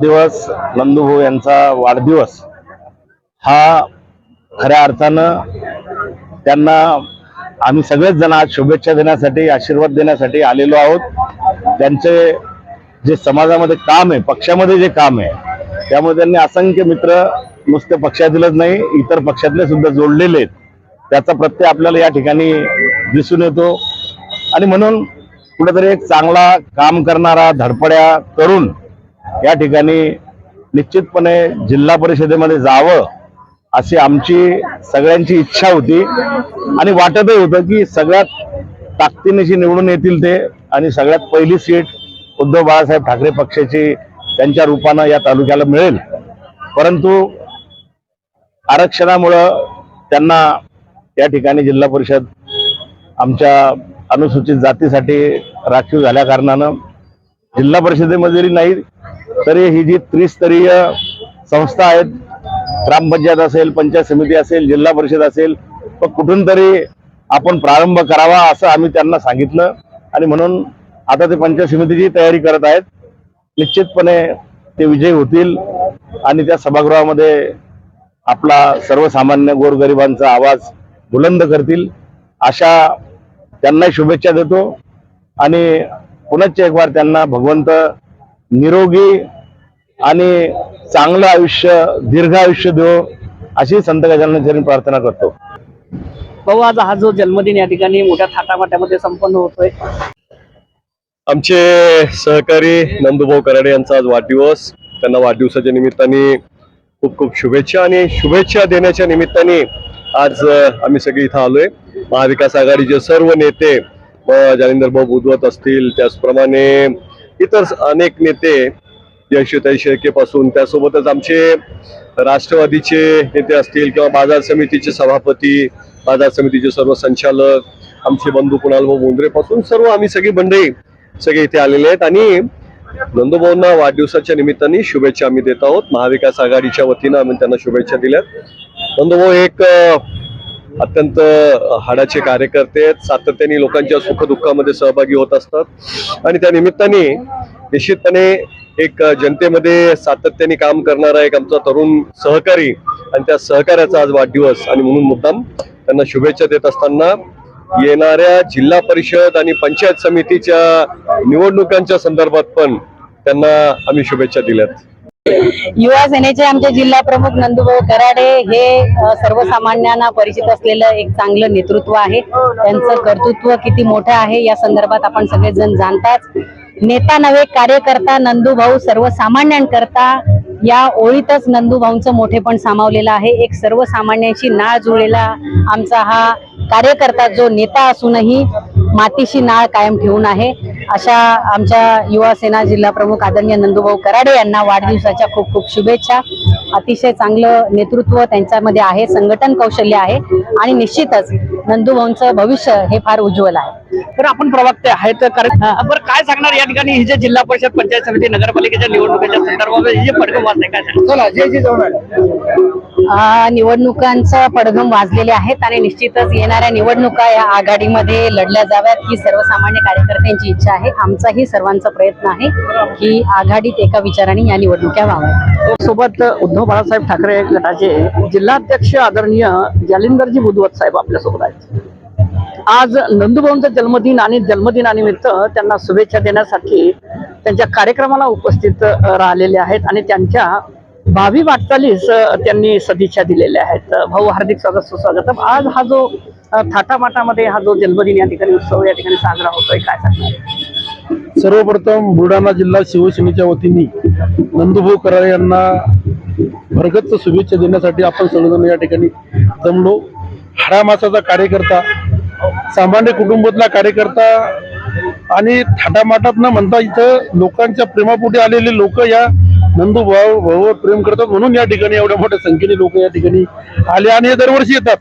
दिवस नंदूभाऊ यांचा वाढदिवस हा खऱ्या अर्थानं त्यांना आम्ही सगळेच जण आज शुभेच्छा देण्यासाठी आशीर्वाद देण्यासाठी आलेलो आहोत. त्यांचे जे समाजामध्ये काम आहे पक्षामध्ये जे काम आहे त्यामुळे त्यांनी असंख्य मित्र नुसते पक्षातीलच नाही इतर पक्षातले सुद्धा जोडलेले आहेत. त्याचा प्रत्यय आपल्याला या ठिकाणी दिसून येतो. आणि म्हणून कुठेतरी एक चांगला काम करणारा धडपड्या करून या ठिकाणी निश्चितपणे जिल्हा परिषदेमध्ये जावं अशी आमची सगळ्यांची इच्छा होती. आणि वाटतही होतं की सगळ्यात ताकदीनेशी निवडून येतील ते आणि सगळ्यात पहिली सीट उद्धव बाळासाहेब ठाकरे पक्षाची त्यांच्या रूपानं या तालुक्याला मिळेल. परंतु आरक्षणामुळं त्यांना या ठिकाणी जिल्हा परिषद आमच्या अनुसूचित जातीसाठी राखीव झाल्या कारणानं जिल्हा परिषदेमध्ये जरी नाही तरी ही जी त्रिस्तरीय संस्था आहेत ग्रामपंचायत असेल पंचायत समिती असेल जिल्हा परिषद असेल तर कुठून तरी आपण प्रारंभ करावा असं आम्ही त्यांना सांगितलं. आणि म्हणून आता ते पंचायत समितीची तयारी करत आहेत. निश्चितपणे ते विजयी होतील आणि त्या सभागृहामध्ये आपला सर्वसामान्य गोरगरिबांचा आवाज बुलंद करतील. अशा त्यांनाही शुभेच्छा देतो. आणि पुनश्च एक बार त्यांना भगवंत निरोगी आणि चांगलं आयुष्य दीर्घ आयुष्य देव अशी संत गजानन प्रार्थना करतो. भाऊ आज हा जो जन्मदिन या ठिकाणी मोठ्या थाटामाट्यामध्ये संपन्न होतोय. आमचे सहकारी नंदुभाऊ कराडे यांचा आज वाढदिवस. त्यांना वाढदिवसाच्या निमित्ताने खूप खूप शुभेच्छा आणि शुभेच्छा देण्याच्या निमित्ताने आज आम्ही सगळे इथं आलोय. महाविकास आघाडीचे सर्व नेते जालिंदर भाऊ बुधवत असतील त्याचप्रमाणे इतर अनेक नेते यशोताई शेळके पासून त्यासोबतच आमचे राष्ट्रवादीचे नेते असतील किंवा बाजार समितीचे सभापती बाजार समितीचे सर्व संचालक आमचे बंधू कुणाल भाऊ मुंद्रेपासून सर्व आम्ही सगळी मंडळी सगळे इथे आलेले आहेत. आणि नंदुभाऊंना वाढदिवसाच्या निमित्ताने शुभेच्छा आम्ही देत आहोत. महाविकास आघाडीच्या वतीनं आम्ही त्यांना शुभेच्छा दिल्यात. नंदुभाऊ एक अत्यंत हाडाचे कार्यकर्ते आहेत. सातत्याने लोकांच्या सुखदुःखामध्ये सहभागी होत असतात. आणि त्या निमित्ताने निश्चितपणे एक जनतेमध्ये सातत्याने काम करणारा एक आमचा तरुण सहकारी आणि त्या सहकार्याचा आज वाढदिवस आणि म्हणून मुद्दाम त्यांना शुभेच्छा देत असताना येणाऱ्या जिल्हा परिषद आणि पंचायत समितीच्या निवडणुकांच्या संदर्भात पण त्यांना आम्ही शुभेच्छा दिल्यात. युवा सेनेचे आमचे जिल्हा प्रमुख नंदुभाऊ कराडे हे सर्वसामान्यांना परिचित असलेलं एक चांगलं नेतृत्व आहे. त्यांचं कर्तृत्व किती मोठं आहे या संदर्भात आपण सगळेजण जाणताच. नेता नव्हे कार्यकर्ता नंदूभाऊ सर्वसामान्यांकरता या ओळीतच नंदूभाऊंचं मोठेपण सामावलेलं आहे. एक सर्वसामान्यांशी नाळ जुळलेला आमचा हा कार्यकर्ता जो नेता असूनही मातीशी नाळ कायम ठेवून आहे. अशा आमच्या युवा सेना जिल्हा प्रमुख आदरणीय नंदूभाऊ कराडे यांना वाढदिवसाच्या खूप खूप शुभेच्छा. अतिशय चांगलं नेतृत्व त्यांच्यामध्ये आहे संघटन कौशल्य आहे आणि निश्चितच नंदूभाऊंचं भविष्य हे फार उज्ज्वल आहे. तर आपण प्रवक्ते आहेत कारण बरं काय सांगणार या ठिकाणी ही जे जिल्हा परिषद पंचायत समिती नगरपालिकेच्या निवडणुकीच्या संदर्भात हे जे पडगम वाचते काय सांगणार? आ, निवडणुकांचं पडघम वाजलेले आहेत आणि निश्चितच येणाऱ्या निवडणुका या आघाडीमध्ये लढल्या जाव्यात ही सर्वसामान्य कार्यकर्त्यांची इच्छा आहे. आमचाही सर्वांचा प्रयत्न आहे की आघाडीत एका विचाराने या निवडणुका व्हाव्यात. सोबत उद्धव बाळासाहेब ठाकरे गटाचे जिल्हाध्यक्ष आदरणीय जालिंदरजी बुधवत साहेब आपल्यासोबत आहेत. आज नंदुभाऊंचा जन्मदिन आणि जन्मदिनानिमित्त त्यांना शुभेच्छा देण्यासाठी त्यांच्या कार्यक्रमाला उपस्थित राहिलेले आहेत आणि त्यांच्या भावी वाटचालीस त्यांनी सदिच्छा दिलेल्या आहेत. भाऊ हार्दिक स्वागत सुस्वागत. आज हा जो थाटामाटामध्ये हा जो जन्मदिन या ठिकाणी उत्सव या ठिकाणी साजरा होतोय काय सांगणार? सर्वप्रथम बुलढाणा जिल्हा शिवसेनेच्या वतीने नंदुभाऊ कराळे यांना भरगच्च शुभेच्छा देण्यासाठी आपण सर्वजण या ठिकाणी जमलो. हरामासाचा कार्यकर्ता सामान्य कुटुंबातला कार्यकर्ता आणि थाटामाटात न म्हणता इथं लोकांच्या प्रेमापोटी आलेले लोक या नंदू भाऊ भाऊवर प्रेम करतात म्हणून या ठिकाणी एवढ्या मोठ्या संख्येने लोक या ठिकाणी आले आणि हे दरवर्षी येतात.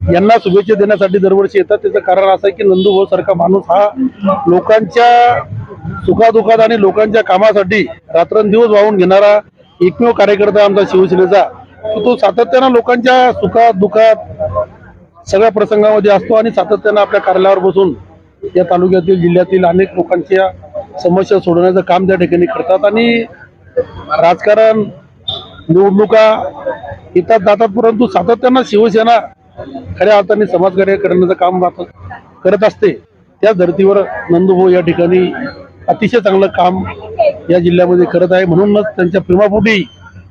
यांना शुभेच्छा देण्यासाठी दरवर्षी येतात. त्याचं कारण असं आहे की नंदू भाऊ सारखा माणूस हा लोकांच्या सुखादुखात आणि लोकांच्या कामासाठी रात्रंदिवस वाहून घेणारा एकमेव कार्यकर्ता आमचा शिवसेनेचा. तो- तो सातत्यानं लोकांच्या सुखात दुखात सगळ्या प्रसंगामध्ये असतो आणि सातत्यानं आपल्या कार्यालयावर बसून या तालुक्यातील जिल्ह्यातील अनेक लोकांच्या समस्या सोडवण्याचं काम त्या ठिकाणी करतात. आणि राजकारण निवडणुका येतात जातात परंतु सातत्यानं शिवसेना खऱ्या अर्थाने समाजकार्य करण्याचं काम करत असते. त्या धर्तीवर नंदुभाऊ या ठिकाणी अतिशय चांगलं काम या जिल्ह्यामध्ये करत आहे. म्हणूनच त्यांच्या प्रेमापोटी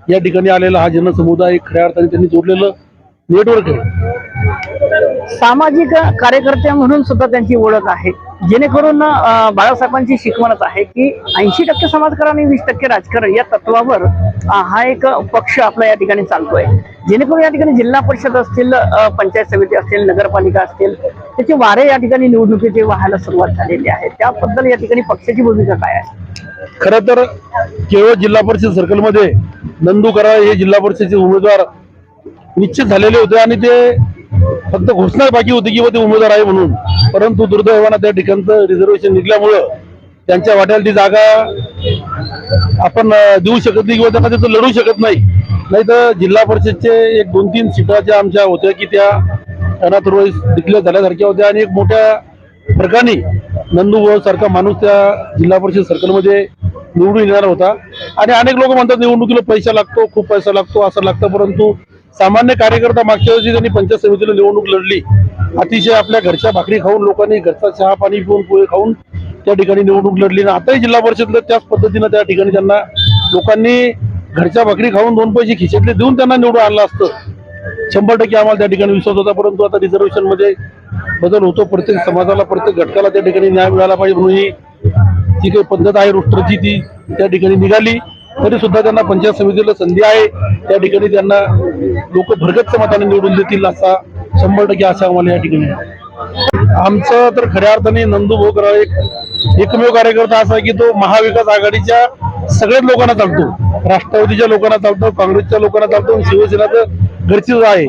या ठिकाणी आलेला हा जनसमुदाय खऱ्या अर्थाने त्यांनी जोडलेलं नेटवर्क आहे. सामाजिक कार्यकर्त्या म्हणून सुद्धा त्यांची ओळख आहे. जेणेकरून बाळासाहेबांची शिकवणच आहे की ऐंशी टक्के समाजकारण आणि वीस टक्के राजकारण या तत्वावर हा एक पक्ष आपला या ठिकाणी चालतोय. जेणेकरून या ठिकाणी जिल्हा परिषद असतील पंचायत समिती असतील नगरपालिका असतील त्याचे वारे या ठिकाणी निवडणुकीचे व्हायला सुरुवात झालेली आहे. त्याबद्दल या ठिकाणी पक्षाची भूमिका काय आहे? खरं तर केवळ जिल्हा परिषद सर्कलमध्ये नंदू कराळ हे जिल्हा परिषदेचे उमेदवार निश्चित झालेले होते आणि ते फक्त घोषणा बाकी होती की ते उमेदवार आहे म्हणून. परंतु दुर्दैवानं त्या ठिकाणचं रिझर्वेशन निघल्यामुळं त्यांच्या वाट्याला ती जागा आपण देऊ शकत नाही किंवा त्यांना त्याचं लढू शकत नाही. नाही तर जिल्हा परिषदचे एक दोन तीन सीटा ज्या आमच्या होत्या की त्या अनाथरोईस डिक्लेअर झाल्यासारख्या होत्या आणि एक मोठ्या फरकाने नंदू सारखा माणूस त्या जिल्हा परिषद सर्कलमध्ये निवडून येणार होता. आणि अनेक लोक म्हणतात निवडणुकीला पैसा लागतो खूप पैसा लागतो असं लागतं. परंतु सामान्य कार्यकर्ता मागच्या वर्षी त्यांनी पंचायत समितीला निवडणूक लढली अतिशय आपल्या घरच्या भाकरी खाऊन लोकांनी घरचा चहा पाणी पिऊन पोहे खाऊन त्या ठिकाणी निवडणूक लढली. आणि आताही जिल्हा परिषदला त्याच पद्धतीनं त्या ठिकाणी त्यांना लोकांनी घरच्या भाकरी खाऊन दोन पैसे खिशातले देऊन त्यांना निवडून आणलं असतं. शंभर टक्के आम्हाला त्या ठिकाणी विश्वास होता परंतु आता रिझर्वेशनमध्ये बदल होतो. प्रत्येक समाजाला प्रत्येक घटकाला त्या ठिकाणी न्याय मिळाला पाहिजे म्हणून ही जी काही पद्धत आहे रोस्टरची ती त्या ठिकाणी निघाली. तरी सुद्धा त्यांना पंचायत समितीला संधी आहे. त्या ठिकाणी त्यांना लोक भरगच्च मताने निवडून देतील असा शंभर टक्के आशा आम्हाला या ठिकाणी आमचं तर खऱ्या अर्थाने नंदू भोकरा एक एकमेव कार्यकर्ता असा की तो महाविकास आघाडीच्या सगळ्याच लोकांना चालतो. राष्ट्रवादीच्या लोकांना चालतो काँग्रेसच्या लोकांना चालतो शिवसेनाचं गरजेचं आहे.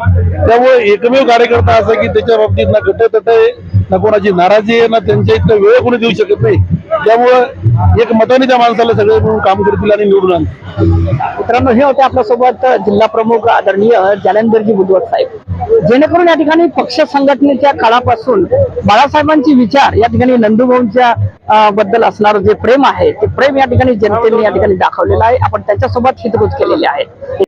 त्यामुळे एकमेव कार्यकर्ता असा की त्याच्या बाबतीत ना गटतट आहे ना कोणाची नाराजी आहे ना त्यांच्या इथं वेळ कोणी देऊ शकत नाही. त्यामुळं एक मताने त्या माणसाला सगळे मिळून काम करतील आणि निवडून आणतील. मित्रांनो हे होते आपल्यासोबत जिल्हा प्रमुख आदरणीय जालंधरजी बुधवत साहेब. जेणेकरून या ठिकाणी पक्ष संघटनेच्या काळापासून बाळासाहेबांचे विचार या ठिकाणी नंदुभाऊंच्या बद्दल असणारं जे प्रेम आहे ते प्रेम या ठिकाणी जनतेने या ठिकाणी दाखवलेलं आहे. आपण त्यांच्यासोबत हितगुज केलेले आहे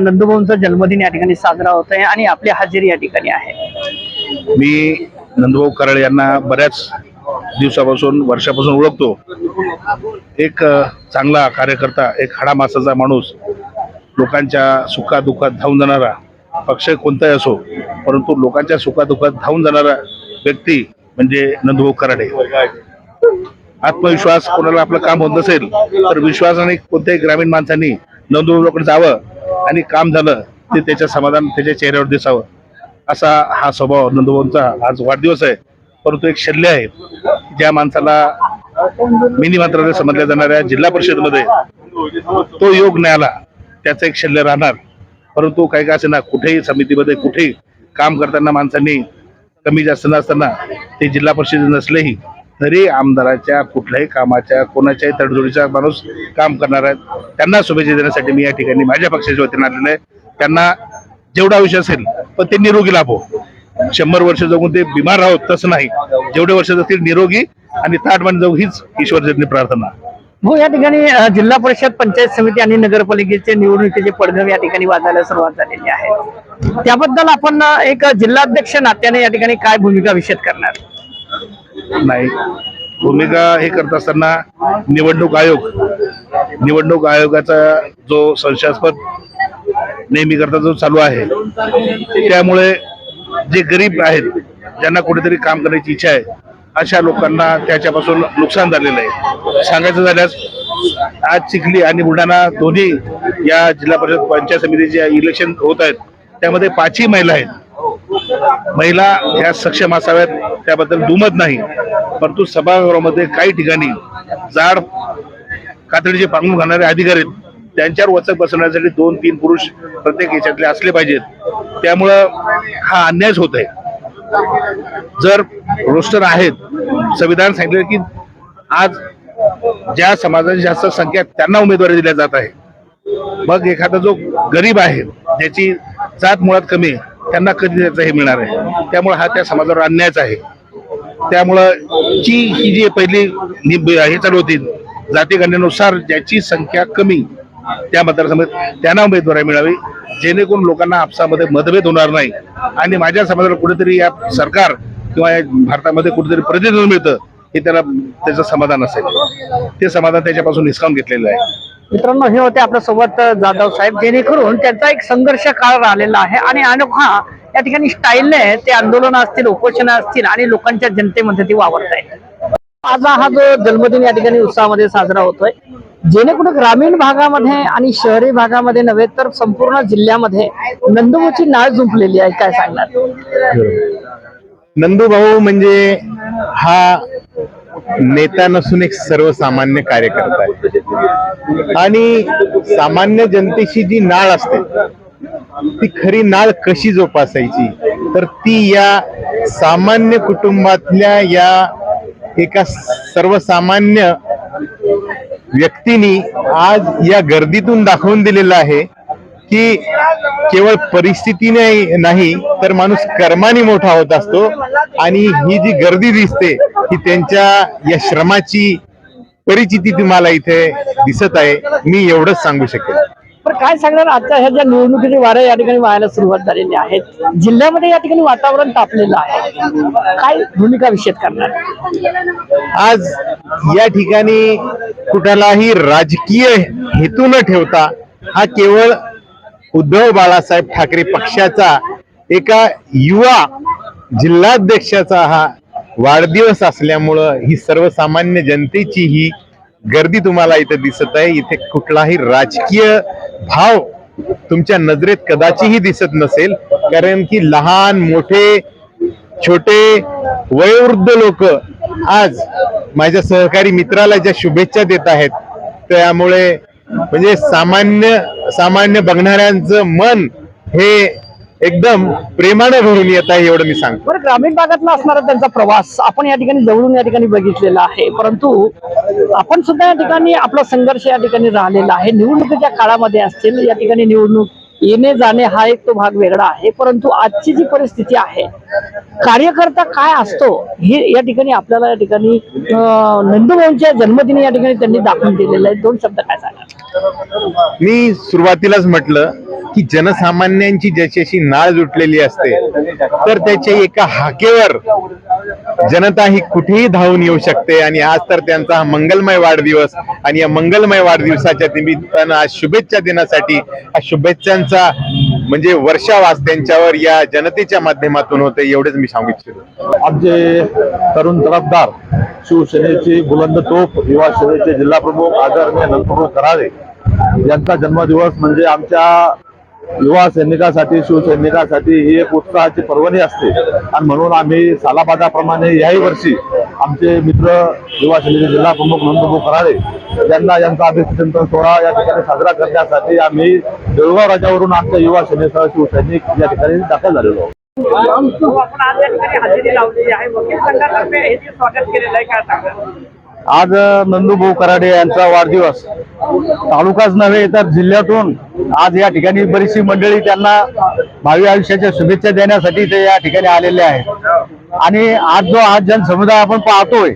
नंदुभाऊंचा जन्मदिन या ठिकाणी साजरा होत आहे आणि आपली हजेरी या ठिकाणी आहे. मी नंदूभाऊ कराळे यांना बऱ्याच दिवसापासून वर्षापासून ओळखतो. एक चांगला कार्यकर्ता एक हाडा मासाचा माणूस लोकांच्या सुखादुखात धावून जाणारा पक्ष कोणताही असो परंतु लोकांच्या सुखादुखात धावून जाणारा व्यक्ती म्हणजे नंदूभाऊ कराडे. आत्मविश्वास कोणाला आपलं काम होत नसेल तर विश्वासाने कोणत्याही ग्रामीण माणसांनी नंदभाऊकडे जावं आणि काम झालं ते त्याच्या समाधान त्याच्या चेहऱ्यावर दिसावं. असा हा स्वभाव नंदुभाऊंचा आज वाढदिवस आहे. परंतु एक शल्य आहे ज्या माणसाला मिनी मंत्रालय समजल्या जाणाऱ्या जिल्हा परिषदमध्ये तो योग न्यायाला त्याचं एक शल्य राहणार. परंतु काही काय असे ना कुठेही समितीमध्ये कुठेही काम करताना माणसांनी कमी जास्त नसताना ते जिल्हा परिषद नसलेही तरी आमदाराच्या कुठल्याही कामाच्या कोणाच्याही तडजोडीचा माणूस काम करणार आहे. त्यांना शुभेच्छा देण्यासाठी मी या ठिकाणी माझ्या पक्षाच्या वतीने आलेलो आहे. त्यांना जेवढा आयुष्य असेल पण ते निरोगी लाभो. शंभर वर्ष जगून ते बिमार आहोत तसं नाही. जेवढे वर्ष जातील निरोगी आणि ताटमान जाऊ हीच ईश्वरचरणी प्रार्थना. हो या ठिकाणी जिल्हा परिषद पंचायत समिती आणि नगरपालिकेचे निवडणुकीचे पडघम या ठिकाणी वाजायला सुरुवात झालेली आहे. त्याबद्दल आपण एक जिल्हाध्यक्ष नात्याने या ठिकाणी काय भूमिका विषद करणार? नाही. भूमिका हे करत असताना निवडणूक आयोग निवडणूक आयोगाचा जो संशयास्पद नेहमी करता जो चालू आहे त्यामुळे जे गरीब आहेत ज्यांना कुठेतरी काम करण्याची इच्छा आहे अशा लोकांना त्याच्यापासून नुकसान झालेलं आहे. सांगायचं झाल्यास आज चिखली आणि बुलढाणा दोन्ही या जिल्हा परिषद पंचायत समितीचे इलेक्शन होत आहेत त्यामध्ये पाचही महिला आहेत. महिला ह्या सक्षम असाव्यात. त्याबद्दल दुमत नाही. परंतु सभागृहामध्ये काही ठिकाणी जाड कातडीचे पांघरून घालणारे अधिकारी आहेत. त्यांच्यावर वचक बसवण्यासाठी दोन तीन पुरुष प्रत्येक याच्यातले असले पाहिजेत. त्यामुळं हा अन्यायच होत आहे. जर रोस्टर आहेत संविधान सांगितलं की आज ज्या समाजाची जास्त संख्या त्यांना उमेदवारी दिल्या जात आहे. मग एखादा जो गरीब आहे ज्याची जात मुळात कमी आहे, त्यांना कधी त्याचं हे मिळणार आहे? त्यामुळे हा त्या समाजावर अन्यायच आहे. त्यामुळं जी ही जी पहिली हे चालू होती जातीगणनेनुसार ज्याची संख्या कमी त्या मतदारसंघात त्यांना उमेदवारी मिळावी जेणेकरून लोकांना आपसामध्ये मतभेद होणार नाही. आणि माझ्या समाजाला कुठेतरी या सरकार किंवा या भारतामध्ये कुठेतरी प्रतिनिधित्व मिळतं हे त्याला त्याचं समाधान असेल. ते समाधान त्याच्यापासून निष्कावून घेतलेलं आहे. मित्रांनो हे होते आपल्यासोबत जाधव साहेब. जेणेकरून त्यांचा एक संघर्ष काळ राहिलेला आहे आणि अनोखा या ठिकाणी स्टाईलने ते आंदोलन असतील उपोषण असतील आणि लोकांच्या जनतेमध्ये ती वावरत आहेत. आज हा जो जन्मदिन या ठिकाणी उत्साहामध्ये साजरा होतोय जेणेकरून ग्रामीण भागामध्ये आणि शहरी भागामध्ये नव्हे तर संपूर्ण जिल्ह्यामध्ये नंदमुची नाळ जुंपलेली आहे. काय सांगणार? नंदूभाऊ म्हणजे हा नेता नसून एक सर्वसामान्य कार्यकर्ता आहे. आणि सामान्य जनतेशी जी नाळ असते ती खरी नाळ कशी जोपासायची? तर ती या सामान्य कुटुंबातल्या या एका सर्वसामान्य व्यक्तीनी आज या गर्दीतून दाखवून दिलेलं आहे. की केवळ परिस्थितीने नाही तर माणूस कर्माने मोठा होत असतो. आणि ही जी गर्दी दिसते ही त्यांच्या या श्रमाची परिचिती तुम्हाला इथे दिसत आहे. मी एवढंच सांगू शकेन. पण काय सांगणार? आता ह्या ज्या निवडणुकीची वाऱ्या या ठिकाणी व्हायला सुरुवात झालेली आहे जिल्ह्यामध्ये या ठिकाणी वातावरण तापलेलं आहे. काय भूमिका विषेद करणार? आज या ठिकाणी कुठलाही राजकीय हेतू न ठेवता हा केवळ उद्धव बाळासाहेब ठाकरे पक्षाचा एका युवा जिल्हाध्यक्षाचा हा वाढदिवस असल्यामुळं ही सर्वसामान्य जनतेची ही गर्दी तुम्हाला इथे दिसत आहे. इथे कुठलाही राजकीय भाव तुमच्या नजरेत कदाचिही दिसत नसेल. कारण की लहान मोठे छोटे वयोवृद्ध लोक आज माझ्या सहकारी मित्राला ज्या शुभेच्छा देत आहेत त्यामुळे म्हणजे सामान्य सामान्य बघणाऱ्यांचं मन हे एकदम प्रेमानं भरून येत आहे एवढं मी सांगतो. बरं ग्रामीण भागातला असणारा त्यांचा प्रवास आपण या ठिकाणी जवळून या ठिकाणी बघितलेला आहे. परंतु आपण सुद्धा या ठिकाणी आपला संघर्ष या ठिकाणी राहिलेला आहे. निवडणुकीच्या काळामध्ये असतील या ठिकाणी निवडणूक येणे जाणे हा एक तो भाग वेगळा आहे. परंतु आजची जी परिस्थिती आहे कार्यकर्ता काय असतो हे या ठिकाणी आपल्याला या ठिकाणी अं, नंदुभाऊंच्या जन्मदिनी या ठिकाणी त्यांनी दाखवून दिलेलं आहे. दोन शब्द काय सांग मी सुरुवातीलाच म्हटलं की जनसामान्यांची ज्याच्याशी नाळ जुटलेली असते तर त्याच्या एका हाकेवर जनता ही कुठेही धावून येऊ शकते. आणि आज तर त्यांचा हा मंगलमय वाढदिवस आणि या मंगलमय वाढदिवसाच्या निमित्तानं आज शुभेच्छा देण्यासाठी हा शुभेच्छांचा म्हणजे वर्षावास त्यांच्यावर या जनतेच्या माध्यमातून होते एवढेच मी सांगू इच्छितो. आमचे तरुण तरफदार शिवसेनेचे बुलंद तोप युवा सेनेचे जिल्हा प्रमुख आदरणीय नंदप्रभू कराळे यांचा जन्मदिवस म्हणजे आमच्या युवा सैनिकासाठी शिवसैनिकासाठी ही एक उत्साहाची पर्वणी असते. आणि म्हणून आम्ही सालाबादाप्रमाणे याही वर्षी आमचे मित्र युवा सेनेचे जिल्हा प्रमुख नंदप्रभू कराळे यांना यांचा अभिषेक सोहळा या ठिकाणी साजरा करण्यासाठी आम्ही देऊळगाव राजावरून आमच्या युवा सेनेसह शिवसैनिक या ठिकाणी दाखल झालेलो आहोत. आज नंदू भाऊ कराडे यांचा वाढदिवस तालुकाच नव्हे तर जिल्ह्यातून आज या ठिकाणी बरीचशी मंडळी त्यांना भावी आयुष्याच्या शुभेच्छा देण्यासाठी ते या ठिकाणी आलेले आहेत. आणि आज जो हा जनसमुदाय आपण पाहतोय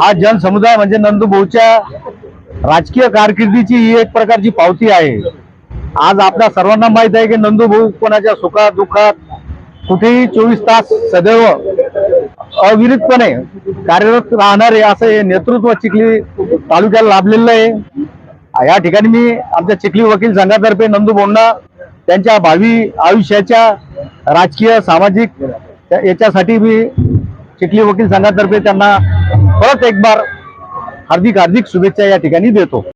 हा जनसमुदाय म्हणजे नंदूभाऊच्या राजकीय कारकिर्दीची ही एक प्रकारची पावती आहे. आज आपल्या सर्वांना माहीत आहे की नंदूभाऊ कोणाच्या सुखात दुःखात कुठेही चोवीस तास सदैव अविरतपणे कार्यरत राहणारे असं हे नेतृत्व चिखली तालुक्याला लाभलेलं आहे. या ठिकाणी मी आमच्या चिखली वकील संघातर्फे नंदू बोंडा त्यांच्या भावी आयुष्याच्या राजकीय सामाजिक याच्यासाठी मी चिखली वकील संघातर्फे त्यांना परत एक बार हार्दिक हार्दिक शुभेच्छा या ठिकाणी देतो.